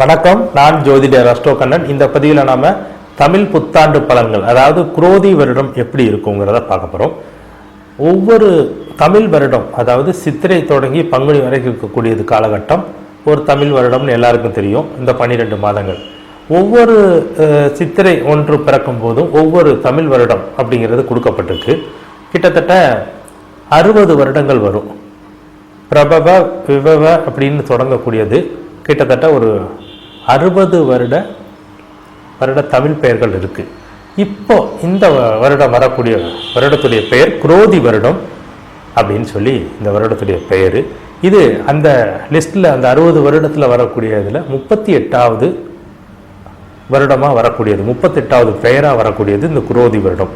வணக்கம். நான் ஜோதிடர் அஷ்டோ கண்ணன். இந்த பதிவில் நாம தமிழ் புத்தாண்டு பலன்கள் அதாவது குரோதி வருடம் எப்படி இருக்குங்கிறத பார்க்க போகிறோம் ஒவ்வொரு தமிழ் வருடம் அதாவது சித்திரை தொடங்கி பங்குனி வரைக்கும் இருக்கக்கூடியது காலகட்டம் ஒரு தமிழ் வருடம்னு எல்லாருக்கும் தெரியும் இந்த பன்னிரெண்டு மாதங்கள். ஒவ்வொரு சித்திரை ஒன்று பிறக்கும் போதும் ஒவ்வொரு தமிழ் வருடம் அப்படிங்கிறது கொடுக்கப்பட்டிருக்கு. கிட்டத்தட்ட அறுபது வருடங்கள் வரும். பிரபவ விபவ அப்படின்னு தொடங்கக்கூடியது. கிட்டத்தட்ட ஒரு அறுபது வருட வருட தமிழ் பெயர்கள் இருக்கு. இப்போ இந்த வருடம் வரக்கூடிய வருடத்துடைய பெயர் குரோதி வருடம் அப்படின்னு சொல்லி இந்த வருடத்துடைய பெயர். இது அந்த லிஸ்ட்டில் அந்த அறுபது வருடத்தில் வரக்கூடிய இதில் முப்பத்தி எட்டாவது வருடமாக வரக்கூடியது முப்பத்தெட்டாவது பெயராக வரக்கூடியது இந்த குரோதி வருடம்.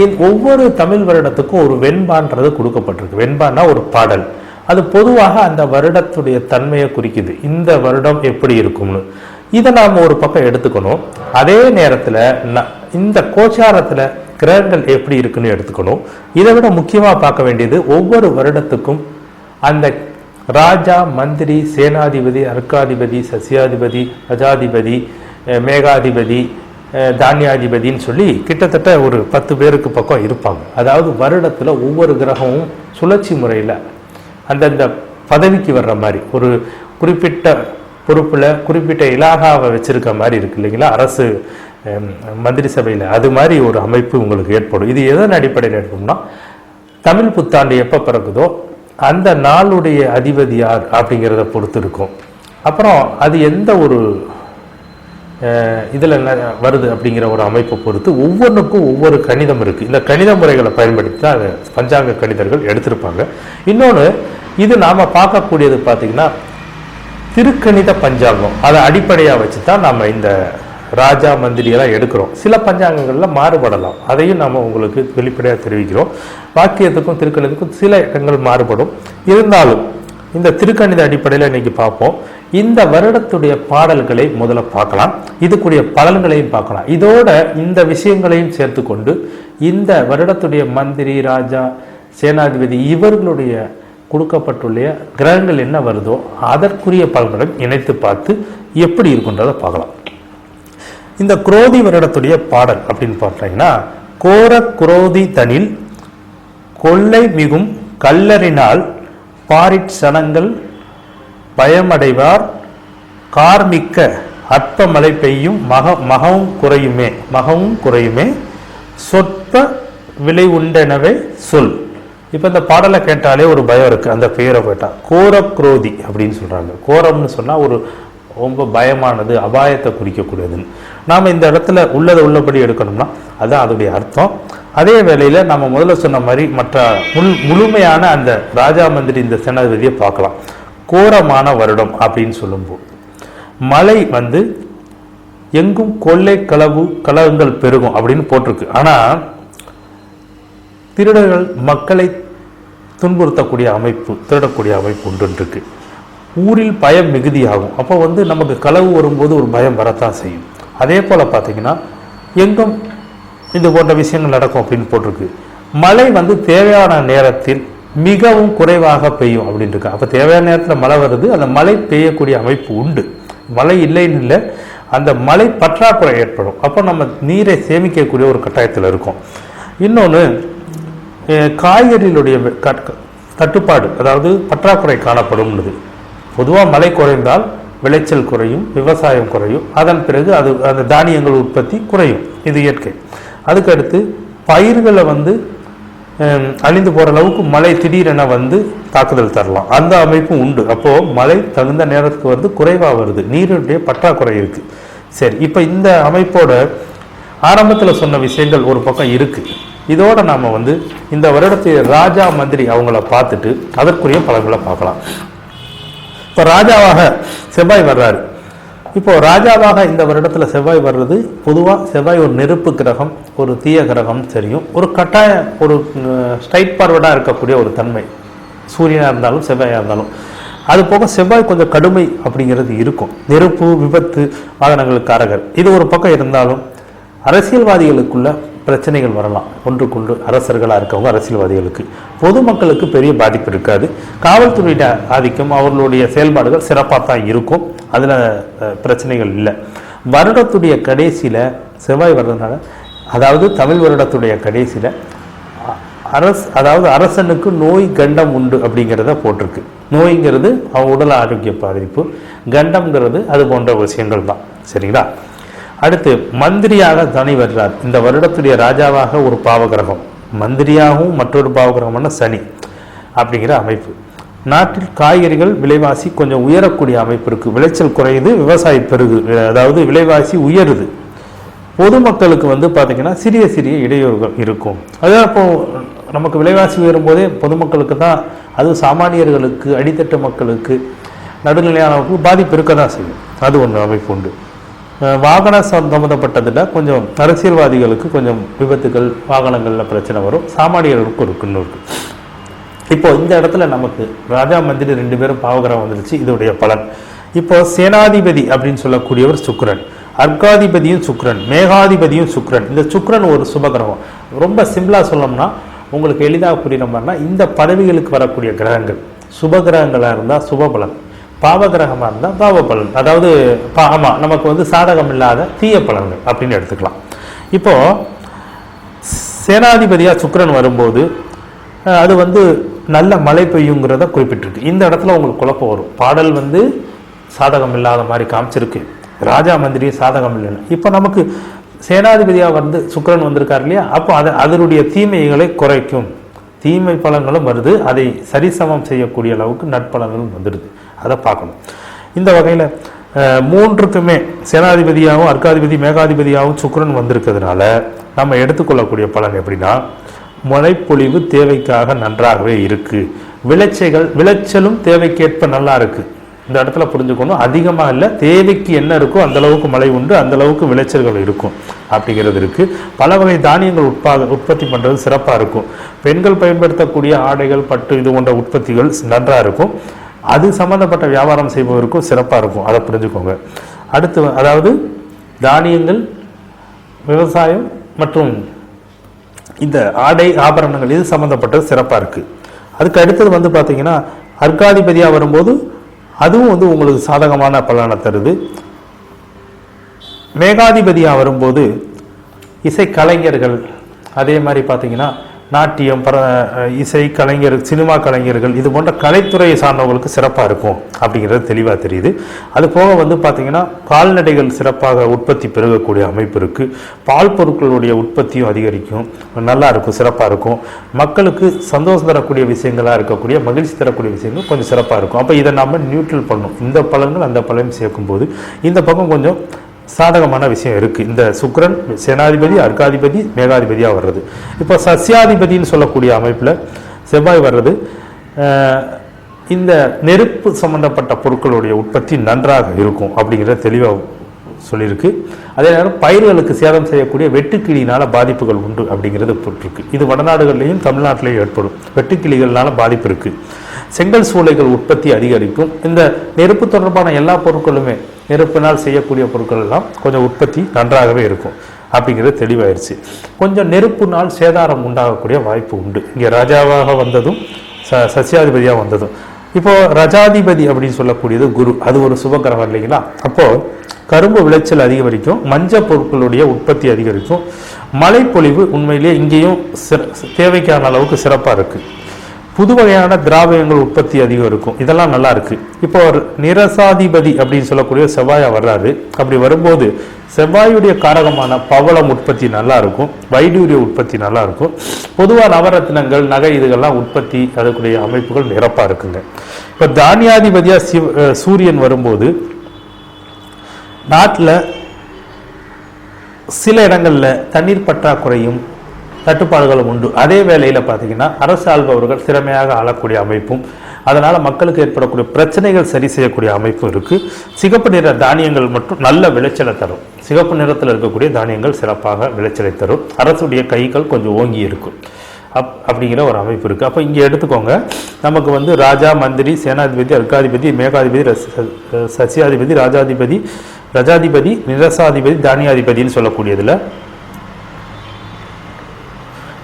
இது ஒவ்வொரு தமிழ் வருடத்துக்கும் ஒரு வெண்பான்றது கொடுக்கப்பட்டிருக்கு. வெண்பான்னா ஒரு பாடல். அது பொதுவாக அந்த வருடத்துடைய தன்மையை குறிக்குது. இந்த வருடம் எப்படி இருக்கும்னு. இதை நாம் ஒரு பக்கம் எடுத்துக்கணும். அதே நேரத்தில் இந்த கோச்சாரத்தில் கிரகங்கள் எப்படி இருக்குன்னு எடுத்துக்கணும். இதை விட முக்கியமாக பார்க்க வேண்டியது ஒவ்வொரு வருடத்துக்கும் அந்த ராஜா மந்திரி சேனாதிபதி அர்க்காதிபதி சசியாதிபதி ரஜாதிபதி மேகாதிபதி தானியாதிபதின்னு சொல்லி கிட்டத்தட்ட ஒரு பத்து பேருக்கு பக்கம் இருப்பாங்க. அதாவது வருடத்தில் ஒவ்வொரு கிரகமும் சுழற்சி முறையில் அந்தந்த பதவிக்கு வர்ற மாதிரி. ஒரு குறிப்பிட்ட பொறுப்பில் குறிப்பிட்ட இலாகாவை வச்சுருக்க மாதிரி இருக்கு இல்லைங்களா? அரசு மந்திரி சபையில் அது மாதிரி ஒரு அமைப்பு உங்களுக்கு ஏற்படும். இது எதன் அடிப்படையில் ஏற்படும்னா தமிழ் புத்தாண்டு எப்போ பிறகுதோ அந்த நாளுடைய அதிபதி யார் அப்படிங்கிறத பொறுத்து இருக்கும். அப்புறம் அது எந்த ஒரு இதில் வருது அப்படிங்கிற ஒரு அமைப்பை பொறுத்து ஒவ்வொன்றுக்கும் ஒவ்வொரு கணிதம் இருக்குது இந்த கணித முறைகளை பயன்படுத்தி தான் அதை பஞ்சாங்க கணிதர்கள் எடுத்திருப்பாங்க. இன்னொன்று இது நாம் பார்க்கக்கூடியது பார்த்திங்கன்னா திருக்கணித பஞ்சாங்கம். அதை அடிப்படையாக வச்சு தான் நம்ம இந்த ராஜா மந்திரியெல்லாம் எடுக்கிறோம். சில பஞ்சாங்கங்களில் மாறுபடலாம். அதையும் நம்ம உங்களுக்கு வெளிப்படையாக தெரிவிக்கிறோம். வாக்கியத்துக்கும் திருக்கணிதத்துக்கும் சில இடங்கள் மாறுபடும். இருந்தாலும் இந்த திருக்கணித அடிப்படையில் இன்னைக்கு பார்ப்போம். இந்த வருடத்துடைய பாடல்களை முதல்ல பார்க்கலாம். இதுக்குரிய பலன்களையும் பார்க்கலாம். இதோட இந்த விஷயங்களையும் சேர்த்துக்கொண்டு இந்த வருடத்துடைய மந்திரி ராஜா சேனாதிபதி இவர்களுடைய கொடுக்கப்பட்டுள்ள கிரகங்கள் என்ன வருதோ அதற்குரிய பலனுடன் இணைத்து பார்த்து எப்படி இருக்குன்றதை பார்க்கலாம். இந்த குரோதி வருடத்துடைய பாடல் அப்படின்னு பார்த்தீங்கன்னா கோர குரோதி தனில் கொள்ளை மிகும் கல்லறினால் பாரிட் சனங்கள் பயமடைவார். கார்மிக்க அற்ப மழை பெய்யும் மக மகவும் குறையுமே மகவும் குறையுமே. சொற்ப விலை உண்டெனவே சொல். இப்போ இந்த பாடலை கேட்டாலே ஒரு பயம் இருக்குது அந்த பெயரை கேட்டா கோர குரோதி அப்படின்னு சொல்கிறாங்க கோரம்னு சொன்னால் ஒரு ரொம்ப பயமானது அபாயத்தை குறிக்கக்கூடியதுன்னு. நாம் இந்த இடத்துல உள்ளதை உள்ளபடி எடுக்கணும்னா அதுதான் அதோடைய அர்த்தம். அதே வேளையில் நம்ம முதல்ல சொன்ன மாதிரி மற்ற முழு முழுமையான அந்த ராஜா மந்திரி இந்த சேனாதிபதியை பார்க்கலாம். கோரமான வருடம் அப்படின்னு சொல்லும்போது. மழை வந்து எங்கும் கொள்ளை களவு கலகங்கள் பெருகும் அப்படின்னு போட்டிருக்கு. ஆனால் திருடர்கள் மக்களை துன்புறுத்தக்கூடிய அமைப்பு திருடக்கூடிய அமைப்பு உண்டு ஊரில் பயம் மிகுதியாகும். அப்போ வந்து நமக்கு களவு வரும்போது ஒரு பயம் வரத்தான் செய்யும். அதே போல் பார்த்தீங்கன்னா எங்கும் இது போன்ற விஷயங்கள் நடக்கும் அப்படின்னு போட்டிருக்கு. மழை வந்து தேவையான நேரத்தில் மிகவும் குறைவாக பெய்யும் அப்படின்னு இருக்கு அப்போ தேவையான நேரத்தில் மழை வருது அந்த மழை பெய்யக்கூடிய அமைப்பு உண்டு. மழை இல்லைன்னு இல்லை அந்த மழை பற்றாக்குறை ஏற்படும். அப்போ நம்ம நீரை சேமிக்கக்கூடிய ஒரு கட்டாயத்தில் இருக்கும். இன்னொன்று காய்கறிகளுடைய தட்டுப்பாடு அதாவது பற்றாக்குறை காணப்படும்னுது. பொதுவாக மழை குறைந்தால் விளைச்சல் குறையும் விவசாயம் குறையும். அதன் பிறகு அது அந்த தானியங்கள் உற்பத்தி குறையும். இது இயற்கை. அதுக்கடுத்து பயிர்களை வந்து அழிந்து போகிற அளவுக்கு மழை திடீரென வந்து தாக்குதல் தரலாம். அந்த அமைப்பும் உண்டு. அப்போது மழை தகுந்த நேரத்துக்கு வந்து குறைவாக வருது. நீருடைய பற்றாக்குறை இருக்குது சரி இப்போ இந்த அமைப்போட ஆரம்பத்தில் சொன்ன விஷயங்கள் ஒரு பக்கம் இருக்குது இதோட நாம வந்து இந்த வருடத்தை ராஜா மந்திரி அவங்கள பார்த்துட்டு அதற்குரிய பலன்களை பார்க்கலாம். இப்போ ராஜாவாக செவ்வாய் வர்றாரு. இப்போ ராஜாவாக இந்த வருடத்தில் செவ்வாய் வர்றது பொதுவாக செவ்வாய் ஒரு நெருப்பு கிரகம் ஒரு தீய கிரகம் தெரியும். ஒரு கட்டாய ஒரு ஸ்ட்ரைட் பார்வர்டாக இருக்கக்கூடிய ஒரு தன்மை. சூரியனாக இருந்தாலும் செவ்வாயாக இருந்தாலும். அது போக செவ்வாய் கொஞ்சம் கடுமை அப்படிங்கிறது இருக்கும். நெருப்பு விபத்து வாகனங்களுக்கு அரகர் இது ஒரு பக்கம் இருந்தாலும் அரசியல்வாதிகளுக்குள்ள பிரச்சனைகள் வரலாம். ஒன்றுக்கொன்று அரசர்களாக இருக்கவங்க அரசியல்வாதிகளுக்கு. பொதுமக்களுக்கு பெரிய பாதிப்பு இருக்காது. காவல்துறையிட ஆதிக்கம் அவர்களுடைய செயல்பாடுகள் சிறப்பாக தான் இருக்கும். அதில் பிரச்சனைகள் இல்லை. வருடத்துடைய கடைசியில் செவ்வாய் வர்றதுனால அதாவது தமிழ் வருடத்துடைய கடைசியில் அரசு அதாவது அரசனுக்கு நோய் கண்டம் உண்டு அப்படிங்கிறத போட்டிருக்கு. நோய்ங்கிறது அவன் உடல் ஆரோக்கிய பாதிப்பு கண்டம்ங்கிறது அது போன்ற விஷயங்கள் தான். சரிங்களா? அடுத்து மந்திரியாக தனி வர்றார் இந்த வருடத்துடைய ராஜாவாக ஒரு பாவகிரகம். மந்திரியாகவும் மற்றொரு பாவகிரகமான சனி அப்படிங்கிற அமைப்பு. நாட்டில் காய்கறிகள் விலைவாசி கொஞ்சம் உயரக்கூடிய அமைப்பு இருக்குது விளைச்சல் குறையுது விவசாயி பெருகு அதாவது விலைவாசி உயருது. பொதுமக்களுக்கு வந்து பார்த்திங்கன்னா சிறிய சிறிய இடையூறுகள் இருக்கும். அதான் இப்போ நமக்கு விலைவாசி உயரும் போதே பொதுமக்களுக்கு தான் அது சாமானியர்களுக்கு அடித்தட்டு மக்களுக்கு நடுநிலையானவர்களுக்கு பாதிப்பு இருக்க தான் செய்யும். அது ஒன்று அமைப்பு உண்டு. வாகன சம்மந்தப்பட்டதில் கொஞ்சம் அரசியல்வாதிகளுக்கு கொஞ்சம் விபத்துகள் வாகனங்களில் பிரச்சனை வரும். சாமானியர்களுக்கும் இருக்குன்னு இருக்கு. இப்போ இந்த இடத்துல நமக்கு ராஜா மந்திரி ரெண்டு பேரும் பாவகிரகம் வந்துருச்சு. இதோடைய பலன். இப்போ சேனாதிபதி அப்படின்னு சொல்லக்கூடியவர் சுக்ரன் அர்காதிபதியும் சுக்ரன் மேகாதிபதியும் சுக்கிரன். இந்த சுக்ரன் ஒரு சுபகிரகம். ரொம்ப சிம்பிளாக சொல்லணும்னா உங்களுக்கு எளிதாக புரியுற மாதிரினா இந்த பதவிகளுக்கு வரக்கூடிய கிரகங்கள் சுபகிரகங்களாக இருந்தால் சுபபலன் பாவகிரகமாக இருந்தால் பாவ பலன் அதாவது பா ஆமாம் நமக்கு வந்து சாதகம் இல்லாத தீய பலன்கள் அப்படின்னு எடுத்துக்கலாம். இப்போ சேனாதிபதியாக சுக்கரன் வரும்போது அது வந்து நல்ல மழை பெய்யுங்கிறத குறிப்பிட்டிருக்கு. இந்த இடத்துல உங்களுக்கு குழப்பம் வரும். பாடல் வந்து சாதகம் இல்லாத மாதிரி காமிச்சிருக்கு. ராஜா மந்திரி சாதகம் இல்லைன்னு இப்போ நமக்கு சேனாதிபதியாக வந்து சுக்கரன் வந்திருக்கார் இல்லையா? அப்போ அதை அதனுடைய தீமைகளை குறைக்கும். தீமை பலன்களும் வருது. அதை சரிசமம் செய்யக்கூடிய அளவுக்கு நட்பலன்களும் வந்துடுது. அதை பார்க்கணும். இந்த வகையில் மூன்றுக்குமே சேனாதிபதியாகவும் அர்க்காதிபதி மேகாதிபதியாகவும் சுக்கிரன் வந்திருக்கிறதுனால நம்ம எடுத்துக்கொள்ளக்கூடிய பலன் எப்படின்னா மழைப்பொழிவு தேவைக்காக நன்றாகவே இருக்குது விளைச்சைகள் விளைச்சலும் தேவைக்கேற்ப நல்லா இருக்குது இந்த இடத்துல புரிஞ்சுக்கணும் அதிகமாக இல்லை தேவைக்கு என்ன இருக்கோ அந்த அளவுக்கு மழை உண்டு அந்த அளவுக்கு விளைச்சல்கள் இருக்கும் அப்படிங்கிறது இருக்குது பல வகை தானியங்கள் உட்பாக உற்பத்தி பண்ணுறது சிறப்பாக இருக்கும். பெண்கள் பயன்படுத்தக்கூடிய ஆடைகள் பட்டு இது போன்ற உற்பத்திகள் நன்றாக இருக்கும். அது சம்பந்தப்பட்ட வியாபாரம் செய்பவருக்கும் சிறப்பாக இருக்கும். அதை புரிஞ்சுக்கோங்க. அடுத்து அதாவது தானியங்கள் விவசாயம் மற்றும் இந்த ஆடை ஆபரணங்கள் இது சம்மந்தப்பட்டது சிறப்பாக இருக்குது அதுக்கு அடுத்தது வந்து பார்த்தீங்கன்னா அர்க்காதிபதியாக வரும்போது அதுவும் வந்து உங்களுக்கு சாதகமான பலனை தருது. மேகாதிபதியாக வரும்போது இசை கலைஞர்கள் அதே மாதிரி பார்த்தீங்கன்னா நாட்டியம் பர இசை கலைஞர் சினிமா கலைஞர்கள் இது போன்ற கலைத்துறையை சார்ந்தவங்களுக்கு சிறப்பாக இருக்கும் அப்படிங்கிறது தெளிவாக தெரியுது. அது போக வந்து பார்த்தீங்கன்னா கால்நடைகள் சிறப்பாக உற்பத்தி பெருகக்கூடிய அமைப்பு இருக்குது பால் பொருட்களுடைய உற்பத்தியும் அதிகரிக்கும். நல்லா இருக்கும் சிறப்பாக இருக்கும். மக்களுக்கு சந்தோஷம் தரக்கூடிய விஷயங்களாக இருக்கக்கூடிய மகிழ்ச்சி தரக்கூடிய விஷயங்கள் கொஞ்சம் சிறப்பாக இருக்கும். அப்போ இதை நம்ம நியூட்ரல் பண்ணணும். இந்த பழங்கள் அந்த பழம் சேர்க்கும்போது இந்த பக்கம் கொஞ்சம் சாதகமான விஷயம் இருக்குது இந்த சுக்ரன் சேனாதிபதி அர்க்காதிபதி மேகாதிபதியாக வர்றது. இப்போ சஸ்யாதிபதின்னு சொல்லக்கூடிய அமைப்பில் செவ்வாய் வர்றது இந்த நெருப்பு சம்பந்தப்பட்ட பொருட்களுடைய உற்பத்தி நன்றாக இருக்கும் அப்படிங்கிறத தெளிவாக சொல்லியிருக்கு. அதே நேரம் பயிர்களுக்கு சேதம் செய்யக்கூடிய வெட்டுக்கிளியினால பாதிப்புகள் உண்டு அப்படிங்கிறது போட்டிருக்கு இது வடநாடுகள்லையும் தமிழ்நாட்டிலையும் ஏற்படும். வெட்டுக்கிளிகள்னால பாதிப்பு இருக்குது செங்கல் சூளைகள் உற்பத்தி அதிகரிக்கும். இந்த நெருப்பு தொடர்பான எல்லா பொருட்களுமே நெருப்பினால் செய்யக்கூடிய பொருட்கள் எல்லாம் கொஞ்சம் உற்பத்தி நன்றாகவே இருக்கும் அப்படிங்கிறது தெளிவாயிருச்சு. கொஞ்சம் நெருப்புனால் சேதாரம் உண்டாகக்கூடிய வாய்ப்பு உண்டு. இங்கே ராஜாவாக வந்ததும் ச சசியாதிபதியாக வந்ததும். இப்போ ரஜாதிபதி அப்படின்னு சொல்லக்கூடியது குரு. அது ஒரு சுபகிரகம் இல்லைங்களா? அப்போ கரும்பு விளைச்சல் அதிகரிக்கும் மஞ்ச பொருட்களுடைய உற்பத்தி அதிகரிக்கும் மழைப்பொழிவு உண்மையிலேயே இங்கேயும் தேவைக்கான அளவுக்கு சிறப்பாக இருக்குது புது வகையான திராவியங்கள் உற்பத்தி அதிகம் இருக்கும் இதெல்லாம் நல்லா இருக்கு. இப்போ ஒரு நிரசாதிபதி அப்படின்னு சொல்லக்கூடிய செவ்வாயா வர்றாரு. அப்படி வரும்போது செவ்வாயுடைய காரகமான பவளம் உற்பத்தி நல்லா இருக்கும் வைடூரிய உற்பத்தி நல்லா இருக்கும் பொதுவாக நவரத்னங்கள் நகை இதுகள்லாம் உற்பத்தி அதுக்குடைய அமைப்புகள் நிரப்பா இருக்குங்க. இப்போ தானியாதிபதியா சிவ சூரியன் வரும்போது நாட்டில் சில இடங்களில் தண்ணீர் பற்றாக்குறையும் தட்டுப்பாடுகளும் உண்டு. அதே வேளையில் பார்த்தீங்கன்னா அரசு ஆள்பவர்கள் திறமையாக ஆளக்கூடிய அமைப்பும் அதனால் மக்களுக்கு ஏற்படக்கூடிய பிரச்சனைகள் சரி செய்யக்கூடிய அமைப்பும் இருக்குது சிகப்பு நிற தானியங்கள் மட்டும் நல்ல விளைச்சலை தரும். சிகப்பு நிறத்தில் இருக்கக்கூடிய தானியங்கள் சிறப்பாக விளைச்சலை தரும். அரசுடைய கைகள் கொஞ்சம் ஓங்கி இருக்கும். அப் அப்படிங்கிற ஒரு அமைப்பு இருக்குது அப்போ இங்கே எடுத்துக்கோங்க. நமக்கு வந்து ராஜா மந்திரி சேனாதிபதி அர்க்காதிபதி மேகாதிபதி ரஸ்- ச- சசியாதிபதி ராஜாதிபதி ரஜாதிபதி நிரசாதிபதி தானியாதிபதின்னு சொல்லக்கூடியதில்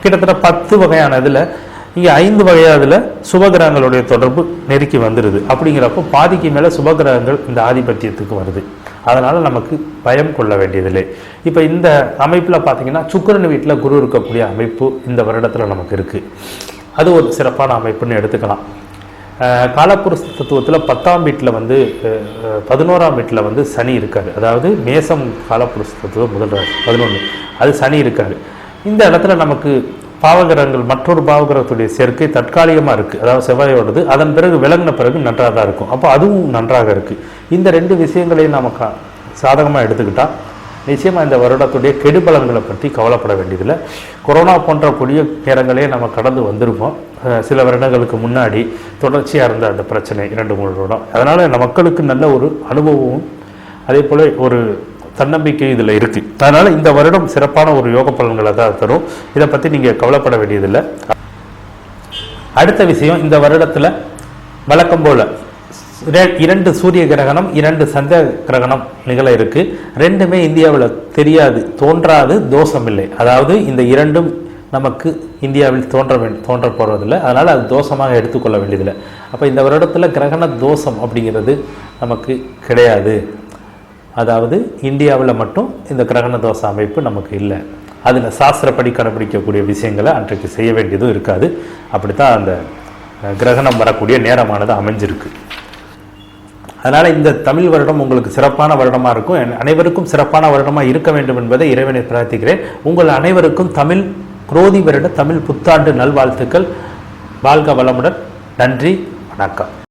கிட்டத்தட்ட பத்து வகையான இதில் இங்கே ஐந்து வகையாக அதில் சுபகிரகங்களுடைய தொடர்பு நெருக்கி வந்துடுது அப்படிங்கிறப்போ பாதிக்கு மேலே சுபகிரகங்கள் இந்த ஆதிபத்தியத்துக்கு வருது. அதனால் நமக்கு பயம் கொள்ள வேண்டியதில்லை. இப்போ இந்த அமைப்பில் பார்த்தீங்கன்னா சுக்கிரன் வீட்டில் குரு இருக்கக்கூடிய அமைப்பு இந்த வருடத்தில் நமக்கு இருக்குது அது ஒரு சிறப்பான அமைப்புன்னு எடுத்துக்கலாம். அஹ் காலப்புருஷ தத்துவத்தில் பத்தாம் வீட்டில் வந்து பதினோராம் வீட்டில் வந்து சனி இருக்கார். அதாவது மேசம் காலப்புருஷ தத்துவம் முதல் ராசி பதினொன்று அது சனி இருக்கார். இந்த இடத்துல நமக்கு பாவகிரகங்கள் மற்றொரு பாவகிரகத்துடைய சேர்க்கை தற்காலிகமாக இருக்குது அதாவது செவ்வாயோடது அதன் பிறகு விலங்கின பிறகு நன்றாக தான் இருக்கும். அப்போ அதுவும் நன்றாக இருக்குது இந்த ரெண்டு விஷயங்களையும் நமக்கு சாதகமாக எடுத்துக்கிட்டால் நிச்சயமாக இந்த வருடத்துடைய கெடுபலன்களை பற்றி கவலைப்பட வேண்டியதில்லை. கொரோனா போன்ற கொடிய நேரங்களே நம்ம கடந்து வந்திருப்போம். சில வருடங்களுக்கு முன்னாடி தொடர்ச்சியாக இருந்த அந்த பிரச்சனை இரண்டு மூணு வருடம். அதனால் மக்களுக்கு நல்ல ஒரு அனுபவமும் அதே போல் ஒரு தன்னம்பிக்கை இதில் இருக்குது அதனால் இந்த வருடம் சிறப்பான ஒரு யோக பலன்களை தான் தரும். இதை பற்றி நீங்கள் கவலைப்பட வேண்டியதில்லை. அடுத்த விஷயம் இந்த வருடத்தில் வழக்கம் போல இரண்டு சூரிய கிரகணம் இரண்டு சந்திர கிரகணம் நிகழ இருக்கு. ரெண்டுமே இந்தியாவில் தெரியாது தோன்றாது தோஷம் இல்லை அதாவது இந்த இரண்டும் நமக்கு இந்தியாவில் தோன்ற வேண்டி தோன்ற போகிறதில்லை அதனால் அது தோஷமாக எடுத்துக்கொள்ள வேண்டியதில்லை. அப்போ இந்த வருடத்தில் கிரகண தோஷம் அப்படிங்கிறது நமக்கு கிடையாது. அதாவது இந்தியாவில் மட்டும் இந்த கிரகண தோஷ அமைப்பு நமக்கு இல்லை. அதில் சாஸ்திரப்படி கடைபிடிக்கக்கூடிய விஷயங்களை அன்றைக்கு செய்ய வேண்டியதும் இருக்காது. அப்படித்தான் அந்த கிரகணம் வரக்கூடிய நேரமானது அமைஞ்சிருக்கு. அதனால் இந்த தமிழ் வருடம் உங்களுக்கு சிறப்பான வருடமாக இருக்கும். அனைவருக்கும் சிறப்பான வருடமாக இருக்க வேண்டும் என்பதை இறைவனை பிரார்த்திக்கிறேன். உங்கள் அனைவருக்கும் தமிழ் குரோதி வருட தமிழ் புத்தாண்டு நல்வாழ்த்துக்கள். வாழ்க வளமுடன். நன்றி. வணக்கம்.